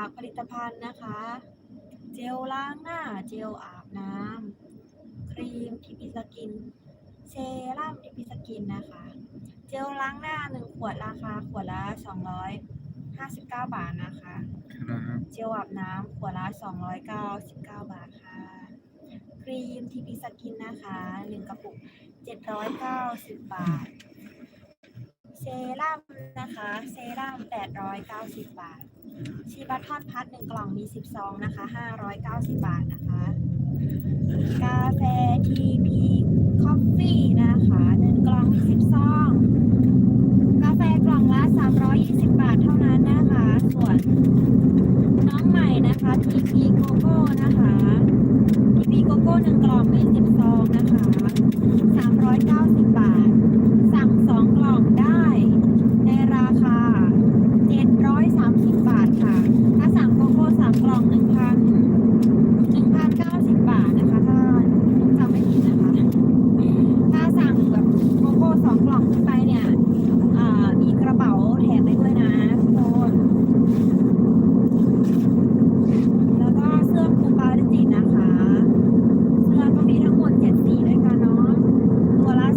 ากผลิตภัณฑ์นะคะ เจลล้างหน้า เจลอาบน้ำ ครีมทีพีสกิน เซรั่มทีพีสกินนะคะ เจลล้างหน้า1ขวดราคาขวดละ259บาทนะคะ ครับเจลอาบน้ำขวดละ299บาทค่ะ ครีมทีพีสกินนะคะ1กระปุก790บาท เซรั่มนะคะ เซรั่ม890บาท ชีบัตทอนพัด1กล่องมี10ซองนะคะ590บบาทนะคะ กาแฟทีพีคอฟฟี่นะคะ1กล่องมี10ซองกาแฟกล่องละ320บบาทเท่านั้นนะคะ ส่วนน้องใหม่นะคะ TP โกโก้นะคะ TP โกโก้หนึ่งกล่องมี10ซองนะคะ390บาสั่ง 2 กล่องได้ ในราคา 730 บาทค่ะ ถ้าสั่งโกโก้3กล่อง 1,000 1,090 บาทนะคะ ถ้าจำไม่ผิดนะคะ ถ้าสั่งแบบโกโก้สองกล่องขึ้นไปเนี่ยอ่ามีกระเป๋าแถมไปด้วยนะทุกคน แล้วก็เสื้อครูปาริจิตนะคะ เสื้อก็มีทั้งหมด7สีด้วยกันเนาะ ตัวละ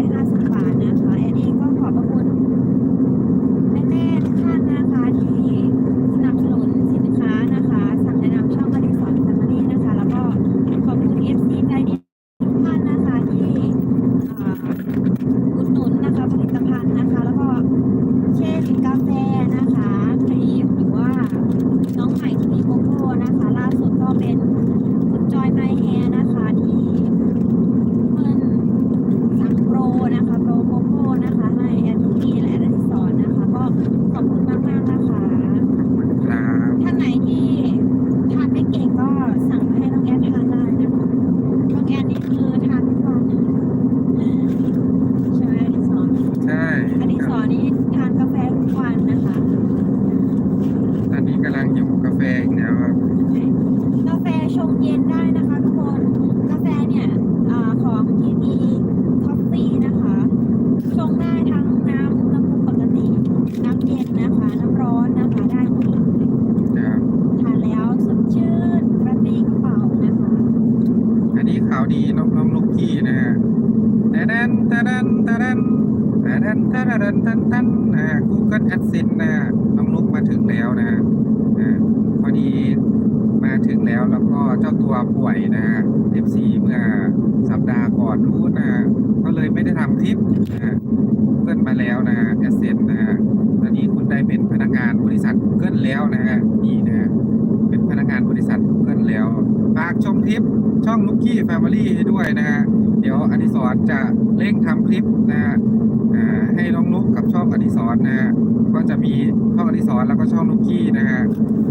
350 บาทนะคะแอนเองก็ขอบพระคุณแม่ๆทุกท่านนะคะที่สนับสนุนสินค้านะคะ สั่งแนะนำช่องอดิสรแฟมิลี่นะคะ แล้วก็ขอบคุณ FC ใจดีทุกท่านนะคะที่อ่าอุดหนุนนะคะผลิ ตภัณฑ์นะคะ แล้วก็เช่นกาแฟนะคะครีมหรือว่าน้องใหม่ที่มีโกโก้นะคะ ล่าสุดก็เป็นคุณจอยไมแฮนะคะที่เพิ่นสั่งโปรนะคะโปรโกโก้นะคะให้แอนนี่และแอนที่สอนนะคะ ก็ขอบคุณมากมากๆนะคะ ครับ ท่านไหนที่ทานไม่เก่งก็สั่งมาให้น้องแอนทานได้นะคะน้องแอนนี่คือทานทุกวันใช่ไหมอดิสร ใช่ อดิ ค ส รับ รนี่ทานกาแฟทุกวันนะคะ ตอนนี้กำลังหิวกาแฟอีกแล้วครับ กาแฟ ชงเย็นได้นะคะทุกคน กาแฟเนี่ยอของ TP Coffee นะคะ ชงได้ทั้งน้ำอุณหภูมิปกติ น้ำเย็นนะคะ น้ำร้อนนะคะได้หมดเลยครับทานแล้วสดชื่นกระปรี้กระเป๋านะคะ อันนี้ข่าวดีน้องน้องลูกกี้นะฮะแต่ดันแต่ดันแต่ดันแต่ดันแต่ดันแต่ดันอ่า Google Adsense นะฮะน้องลูกมาถึงแล้วนะฮะอ่าพอดีมาถึง แล้ว แล้วก็เจ้าตัวป่วยนะฮะ FC เมื่อสัปดาห์ก่อนนู้นนะฮะก็เลยไม่ได้ทำคลิปนะฮะ Google มาแล้วนะฮะ Adsense นะฮะตอนนี้คุณได้เป็นพนักงานบริษัทเกิลแล้วนะฮะนี่นะฮะ เป็นพนักงานบริษัท Google แล้วฝากชมคลิปช่องนุกกี้แฟมิลี่ด้วยนะฮะเดี๋ยวอดิศรจะเร่งทำคลิปนะฮะให้น้องนุกกับช่องอดิศรนะฮะก็จะมีช่องอดิศรแล้วก็ช่องนุกกี้นะฮะ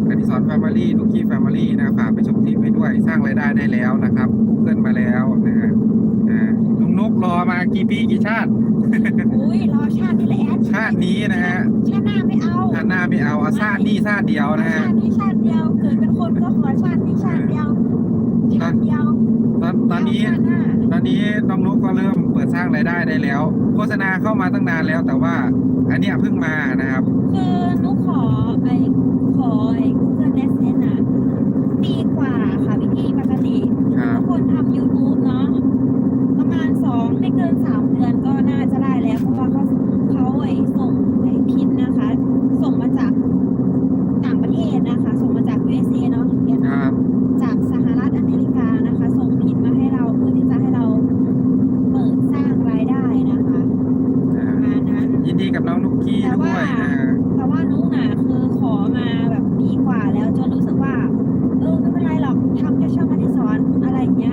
อดิศรแฟมิลี่นุกกี้แฟมิลี่นะฝากไปชมคลิปให้ด้วยสร้างรายได้ได้แล้วนะครับเกินมาแล้วนะฮะ นุกรอมากี่ปีกี่ชาติ อุ้ยรอชาตินี่แหละแอดชาตินี้นะฮะ ชาติหน้าไม่เอาชาติหน้าไม่เอาเอาชาตินี้ชาติเดียวนะฮะ ชาตินี้ชาติเดียวเกิดเป็นคนก็ขอชาตินี้ชาติเดียวชาติเดียวตอนตอนนี้ชาติหน้าตอนนี้น้องนุกก็เริ่มเปิดสร้างรายได้ได้แล้ว โฆษณาเข้ามาตั้งนานแล้วแต่ว่า อันเนี้ยเพิ่งมานะครับ คือนุกขอไอ้ขอไอ้ Google Adsense อะปีกว่าค่ะพี่พี่ปกติ ครับ ทุกคนทำ YouTube เนาะประมาณสองไม่เกินสามเดือนก็น่าจะได้แล้ว เพราะว่าเขาเขาไอ้ส่งไอ้พินนะคะ ส่งมาจากต่างประเทศนะคะ ส่งมาจาก USA เนาะเรียน ครับ จากสหรัฐอเมริกานะคะ ส่งพินมาให้เราเพื่อที่จะให้เราเปิดสร้างรายได้นะคะประมาณนั้น ยินดี กับน้องนุกกี้แต่ด้ว่าวยนะฮะแต่ว่านุ๊กน่ะคือขอมาแบบปีกว่าแล้วจนรู้สึกว่าเออไม่เป็นไรหรอกทำแค่ช่องอดิสรอะไรอย่างเงี้ย